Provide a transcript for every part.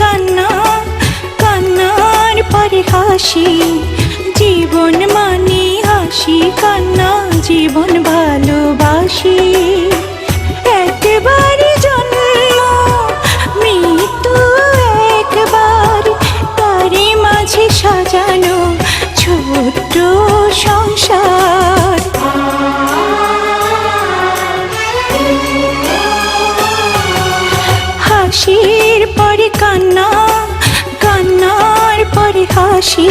কান্না, কান্নার পরে হাসি জীবন মানে হাসি, কান্না, জীবন ভালোবাসি। একবারই জন্ম, মৃত্যু একবার, তারই মাঝে সাজানো ছোট্ট সংসার। পরে কান্না কান্নার পরে হাসি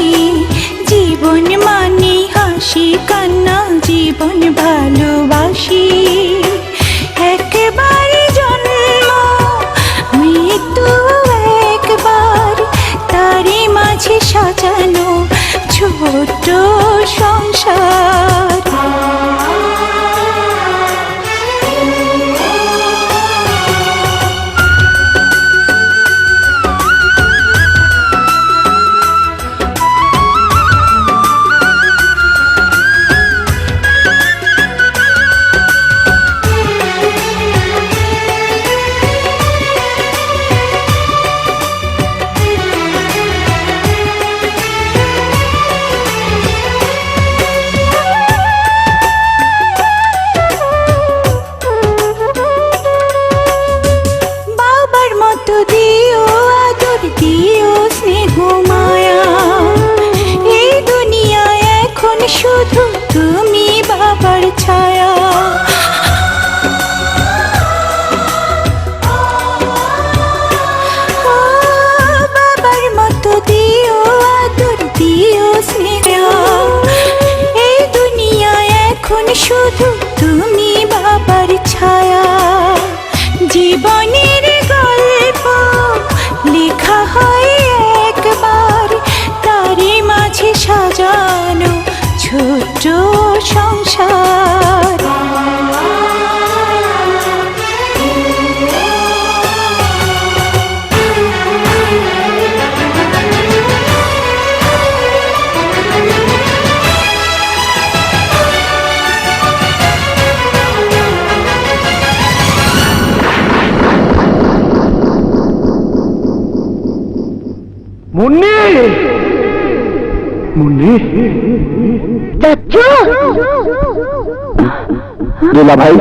জীবন মানে হাসি কান্না জীবন ভালোবাসি। मुन्नी दूल्हा भाई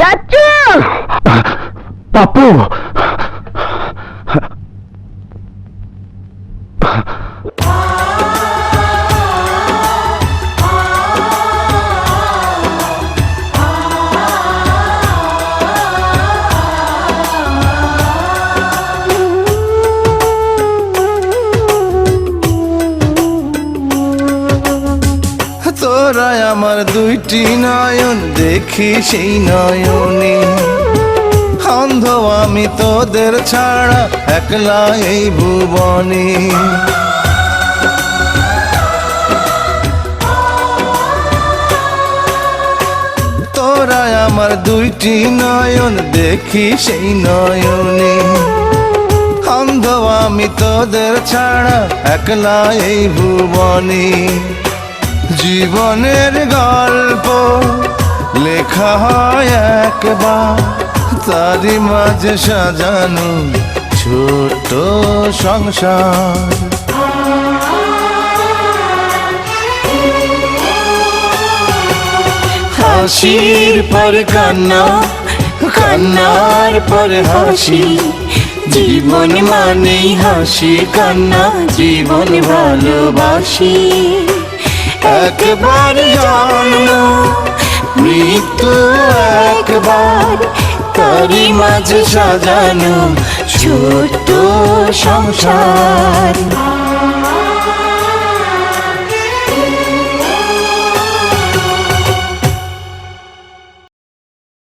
चाचू पप्पू তোরা আমার দুইটি নয়ন, দেখি সেই নয়নে অন্ধ আমি তোদের ছাড়া একলা এই ভুবনে। তোরা আমার দুইটি নয়ন, দেখি সেই নয়নে অন্ধ আমি তোদের ছাড়া একলা এই ভুবনে। জীবনের গল্প লেখা হয় একবার, তারই মাঝে সাজানো ছোট সংসার। হাসির পর কান্না, কান্নার পর হাসি, জীবন মানেই হাসি, কান্না, জীবন ভালোবাসি। একবার জন্ম মৃত্যু একবার তারই মাঝে সাজানো ছোট্ট সংসার।